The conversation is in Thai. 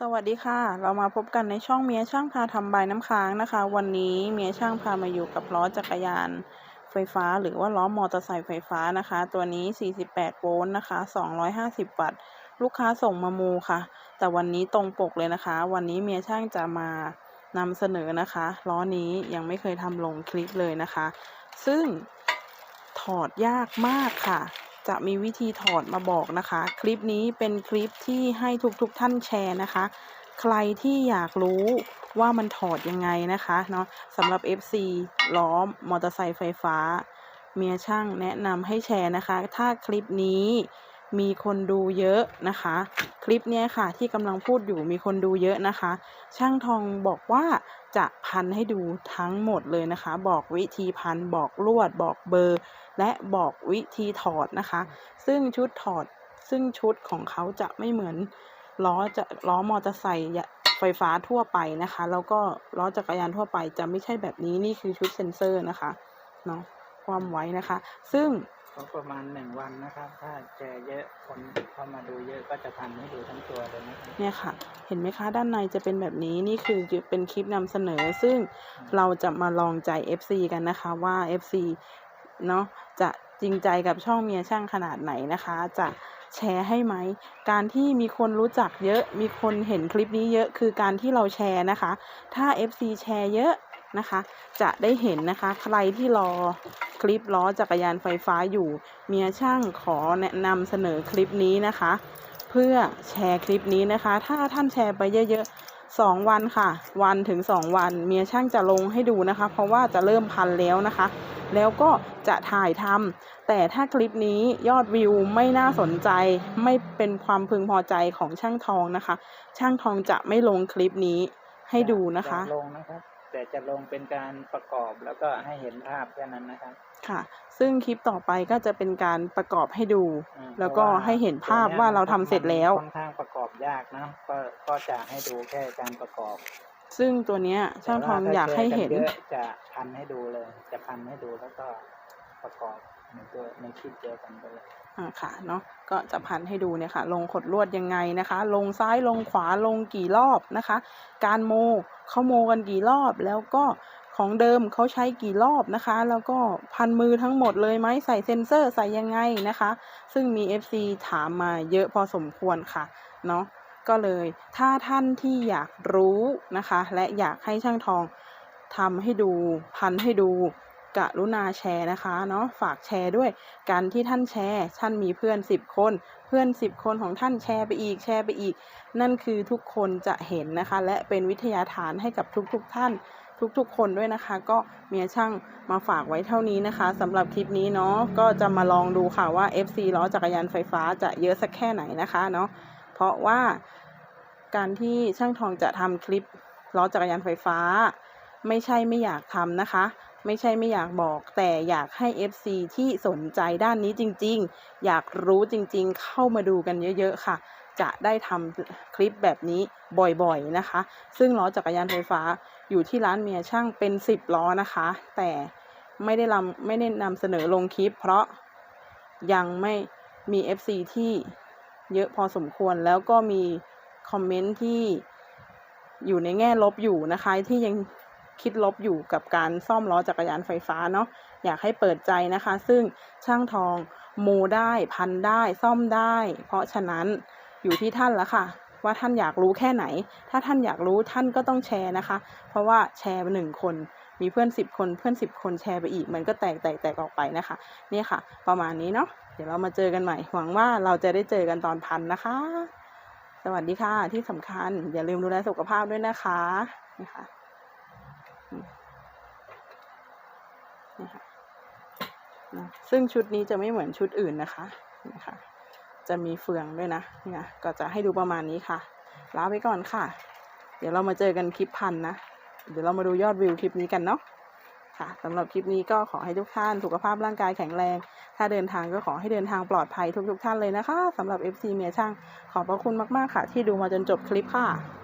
สวัสดีค่ะ เรามาพบกันในช่องเมียช่างพาทำใบน้ำค้างนะคะ วันนี้เมียช่างพามาอยู่กับล้อจักรยานไฟฟ้า หรือว่าล้อมอเตอร์ไซค์ไฟฟ้านะคะ ตัวนี้ 48 โวลต์นะคะ 250 วัตต์ ลูกค้าส่งมามูค่ะ แต่วันนี้ตรงปกเลยนะคะ วันนี้เมียช่างจะมานำเสนอนะคะล้อนี้ยังไม่เคยทำลงคลิปเลยนะคะ ซึ่งถอดยากมากค่ะ จะมีวิธีถอดมาบอกนะคะ คลิปนี้เป็นคลิปที่ให้ทุกๆทท่านแชร์นะคะ ใครที่อยากรู้ว่ามันถอดยังไงนะคะเนาะสำหรับ FC ล้อมมอเตอร์ไซค์ไฟฟ้า เมียช่างแนะนำให้แชร์นะคะ ถ้าคลิปนี้ มีคนดูเยอะนะคะ คลิปเนี้ยค่ะที่กำลังพูดอยู่มีคนดูเยอะนะคะ ช่างทองบอกว่าจะพันให้ดูทั้งหมดเลยนะคะ บอกวิธีพันบอกลวด บอกเบอร์ และบอกวิธีถอดนะคะ ซึ่งชุดถอดซึ่งชุดของเขาจะไม่เหมือนล้อจะล้อมอเตอร์ไซค์ไฟฟ้าทั่วไปนะคะ แล้วก็ล้อจักรยานทั่วไปจะไม่ใช่แบบนี้นี่คือชุดเซ็นเซอร์นะคะเนาะความไว้นะคะ ซึ่ง ก็ประมาณหนึ่งวันนะครับ ถ้าเจอเยอะคนเข้ามาดูเยอะก็จะพันให้ดูทั้งตัวเลยนะครับเนี่ยค่ะ เห็นไหมคะด้านในจะเป็นแบบนี้นี่คือเป็นคลิปนำเสนอ ซึ่งเราจะมาลองใจ FC กันนะคะว่า FC เนาะจะจริงใจกับช่องเมียช่างขนาดไหนนะคะ จะแชร์ให้ไหม การที่มีคนรู้จักเยอะ มีคนเห็นคลิปนี้เยอะ คือการที่เราแชร์นะคะ ถ้า FC แชร์เยอะ นะคะ จะได้เห็นนะคะ ใครที่รอคลิปล้อจักรยานไฟฟ้าอยู่ เมียช่างขอแนะนำเสนอคลิปนี้นะคะ เพื่อแชร์คลิปนี้นะคะ ถ้าท่านแชร์ไปเยอะๆสองวันค่ะ วันถึงสองวัน เมียช่างจะลงให้ดูนะคะ เพราะว่าจะเริ่มพันแล้วนะคะ แล้วก็จะถ่ายทำแต่ถ้าคลิปนี้ยอดวิวไม่น่าสนใจ ไม่เป็นความพึงพอใจของช่างทองนะคะ ช่างทองจะไม่ลงคลิปนี้ให้ดูนะคะลงนะครับ แต่จะลงเป็นการประกอบแล้วก็ให้เห็นภาพแค่นั้นนะครับ ค่ะ ซึ่งคลิปต่อไปก็จะเป็นการประกอบให้ดู อืมแล้วก็เพราะาให้เห็นภาพตัวว่านี้ยเราทำเสร็จแล้ว ค่อนข้างประกอบยากนะก็ก็จะให้ดูแค่การประกอบซึ่งตัวเนี้ยช่างทองแต่ว่อยากให้เห็นถ้าแชร์กัยอะจะพันให้ดูเลย จะพันให้ดูแล้วก็ ประกอบในตัวในคลิปเดียวกันไปเลยอ่าค่ะเนาะก็จะพันให้ดูเนี่ยค่ะ ลงขดลวดยังไงนะคะ ลงซ้ายลงขวาลงกี่รอบนะคะ การโมเขาโมกันกี่รอบแล้วก็ของเดิมเขาใช้กี่รอบนะคะ แล้วก็พันมือทั้งหมดเลยไหมใส่เซ็นเซอร์ใส่ยังไงนะคะ ซึ่งมี FC ถามมาเยอะพอสมควรค่ะเนาะก็เลยถ้าท่านที่อยากรู้นะคะ และอยากให้ช่างทองทำให้ดูพันให้ดู กรุณาแชร์นะคะเนาะฝากแชร์ด้วยการที่ท่านแชร์ท่านมีเพื่อนสิบคน เพื่อนสิบคนของท่านแชร์ไปอีกแชร์ไปอีก นั่นคือทุกคนจะเห็นนะคะ และเป็นวิทยาทานให้กับทุกๆทท่านทุกๆ คนด้วยนะคะ ก็เมียช่างมาฝากไว้เท่านี้นะคะสำหรับคลิปนี้เนาะก็จะมาลองดูค่ะว่า FC ล้อจักรยานไฟฟ้าจะเยอะสักแค่ไหนนะคะเนาะเพราะว่าการที่ช่างทองจะทำคลิปล้อจักรยานไฟฟ้า ไม่ใช่ไม่อยากทำนะคะ ไม่ใช่ไม่อยากบอก แต่อยากให้ FC ที่สนใจด้านนี้จริง ๆ อยากรู้จริง ๆ เข้ามาดูกันเยอะๆค่ะ จะได้ทำคลิปแบบนี้บ่อยๆนะคะ ซึ่งล้อจักรยานไฟฟ้าอยู่ที่ร้านเมียช่างเป็น 10 ล้อนะคะ แต่ไม่ได้นำไม่ได้นำเสนอลงคลิป เพราะยังไม่มี FC ที่เยอะพอสมควรแล้วก็มีคอมเมนต์ที่อยู่ในแง่ลบอยู่นะคะ ที่ยัง คิดลบอยู่กับการซ่อมล้อจักรยานไฟฟ้าเนาะอยากให้เปิดใจนะคะ ซึ่งช่างทองโมได้พันได้ซ่อมได้ เพราะฉะนั้นอยู่ที่ท่านแล้วค่ะ ว่าท่านอยากรู้แค่ไหน ถ้าท่านอยากรู้ท่านก็ต้องแชร์นะคะ เพราะว่าแชร์ไปหนึ่งคนมีเพื่อนสิบคนเพื่อนสิบคนแชร์ไปอีก มันก็แตกแตกแตกออกไปนะคะนี่ค่ะ ประมาณนี้เนาะเดี๋ยวเรามาเจอกันใหม่ หวังว่าเราจะได้เจอกันตอนพันนะคะ สวัสดีค่ะที่สำคัญอย่าลืมดูแลสุขภาพด้วยนะคะนี่ค่ะ นี่ค่ะซึ่งชุดนี้จะไม่เหมือนชุดอื่นนะคะนี่ค่ะจะมีเฟืองด้วยนะนี่นะก็จะให้ดูประมาณนี้ค่ะลาไปก่อนค่ะ เดี๋ยวเรามาเจอกันคลิปพันนะ เดี๋ยวเรามาดูยอดวิวคลิปนี้กันเนาะค่ะสำหรับคลิปนี้ก็ขอให้ทุกท่านสุขภาพร่างกายแข็งแรง ถ้าเดินทางก็ขอให้เดินทางปลอดภัยทุกๆทท่านเลยนะคะสำหรับ FC เมียช่างขอบพระคุณมากๆค่ะ ที่ดูมาจนจบคลิปค่ะ